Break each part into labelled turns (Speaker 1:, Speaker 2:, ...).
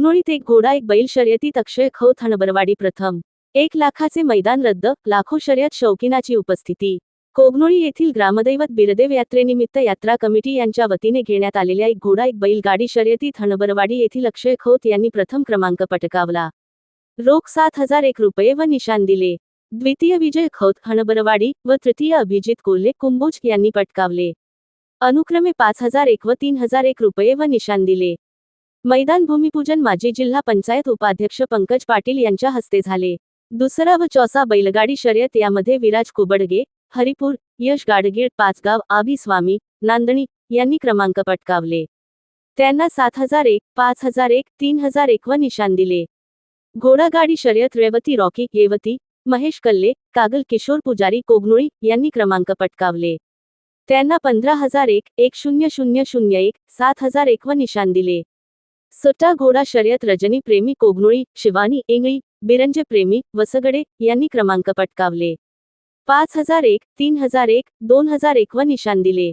Speaker 1: कोगनोळीत एक घोडा एक बैल शर्यतीत अक्षय खौत हणबरवाडी प्रथम. एक लाखाचे मैदान रद्द लाखो शर्यत शौकीनाची उपस्थिती. कोगनोळी येथील ग्रामदैवत बिरदेव यात्रेनिमित्त यात्रा कमिटी यांच्या वतीने घेण्यात आलेल्या एक घोडा एक बैल गाडी शर्यतीत हणबरवाडी येथील अक्षय खोत यांनी प्रथम क्रमांक पटकावला. रोख सात हजार एक रुपये व निशान दिले. द्वितीय विजय खौत हणबरवाडी व तृतीय अभिजित कोल्हे कुंभोज यांनी पटकावले. अनुक्रमे पाच हजार एक व तीन हजार एक रुपये व निशान दिले. मैदान भूमिपूजन माजी जिल्हा पंचायत उपाध्यक्ष पंकज पाटील यांच्या हस्ते झाले. दुसरा व चौसा बैलगाडी शर्यत यामध्ये विराज कुबडगे हरिपूर यश गाडगीळ पाचगाव आभी स्वामी नांदणी यांनी क्रमांक पटकावले. त्यांना सात हजार एक पाच हजार एक तीन हजार एक व निशान दिले. घोडागाडी शर्यत रेवती रॉकी येवती महेश कल्ले कागल किशोर पुजारी कोगनुळी यांनी क्रमांक पटकावले. त्यांना पंधरा हजार एक एक शून्य शून्य शून्य एक सात हजार एक व निशान दिले. सुट्टा घोडा शर्यत रजनी प्रेमी कोगनुळी शिवानी इंगळी बिरंजे प्रेमी वसगडे यांनी क्रमांक पटकावले. पाच हजार एक तीन हजार एक दोन हजार एक व निशान दिले.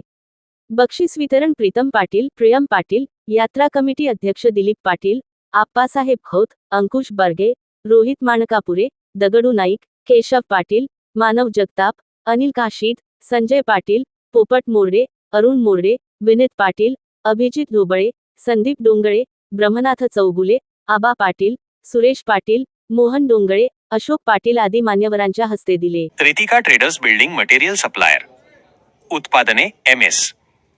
Speaker 1: बक्षीस वितरण प्रीतम पाटील प्रियम पाटील यात्रा कमिटी अध्यक्ष दिलीप पाटील आप्पासाहेब खोत अंकुश बर्गे रोहित माणकापुरे दगडू नाईक केशव पाटील मानव जगताप अनिल काशीद संजय पाटील पोपट मोरडे अरुण मोरडे विनीत पाटील अभिजित ढोबळे संदीप डोंगळे ब्रह्मनाथ चौगुले आबा पाटील सुरेश पाटील मोहन डोंगळे अशोक पाटील आदी मान्यवरांच्या हस्ते दिले.
Speaker 2: Ritika traders building material supplier. उत्पादने M S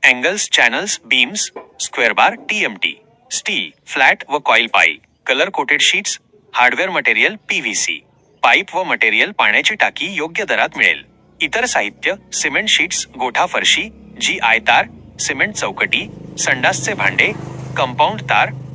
Speaker 2: angles channels beams square bar T steel flat व coil pipe colour coated sheets hardware material PVC pipe व मटेरियल पाण्याची टाकी योग्य दरात मिळेल. इतर साहित्य सिमेंट शीट्स गोठा फरशी जी आय तार सिमेंट चौकटी संडासचे भांडे कंपाऊंड तार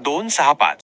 Speaker 2: दोन सहा पाच.